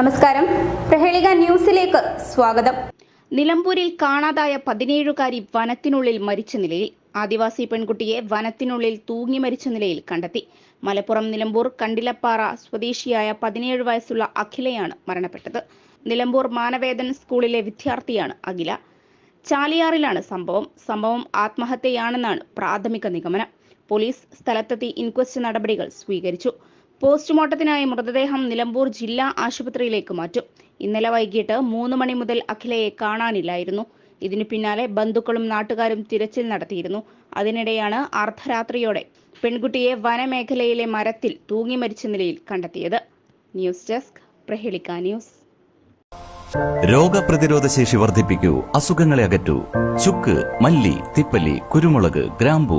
നമസ്കാരം. പ്രഹേളിക ന്യൂസിലേക്ക് സ്വാഗതം. നിലമ്പൂരിൽ കാണാതായ പതിനേഴുകാരി വനത്തിനുള്ളിൽ മരിച്ച നിലയിൽ ആദിവാസി പെൺകുട്ടിയെ വനത്തിനുള്ളിൽ തൂങ്ങി മരിച്ച നിലയിൽ കണ്ടെത്തി. മലപ്പുറം നിലമ്പൂർ കണ്ടിലപ്പാറ സ്വദേശിയായ പതിനേഴ് വയസ്സുള്ള അഖിലയാണ് മരണപ്പെട്ടത്. നിലമ്പൂർ മാനവേദൻ സ്കൂളിലെ വിദ്യാർത്ഥിയാണ് അഖില. ചാലിയാറിലാണ് സംഭവം. സംഭവം ആത്മഹത്യയാണെന്നാണ് പ്രാഥമിക നിഗമനം. പോലീസ് സ്ഥലത്തെത്തി ഇൻക്വസ്റ്റ് നടപടികൾ സ്വീകരിച്ചു. പോസ്റ്റ്മോർട്ടത്തിനായി മൃതദേഹം നിലമ്പൂർ ജില്ലാ ആശുപത്രിയിലേക്ക് മാറ്റും. ഇന്നലെ വൈകിട്ട് മൂന്ന് മണി മുതൽ അഖിലയെ കാണാനില്ലായിരുന്നു. ഇതിനു പിന്നാലെ ബന്ധുക്കളും നാട്ടുകാരും തിരച്ചിൽ നടത്തിയിരുന്നു. അതിനിടെയാണ് അർദ്ധരാത്രിയോടെ പെൺകുട്ടിയെ വനമേഖലയിലെ മരത്തിൽ തൂങ്ങി മരിച്ച നിലയിൽ കണ്ടെത്തിയത്. News desk Prahelika news. രോഗപ്രതിരോധ ശേഷി വർദ്ധിപ്പിക്കൂ. അസുഖങ്ങളെ അകറ്റൂ. ചുക്ക് മല്ലി തിപ്പല്ലി കുരുമുളക് ഗ്രാമ്പു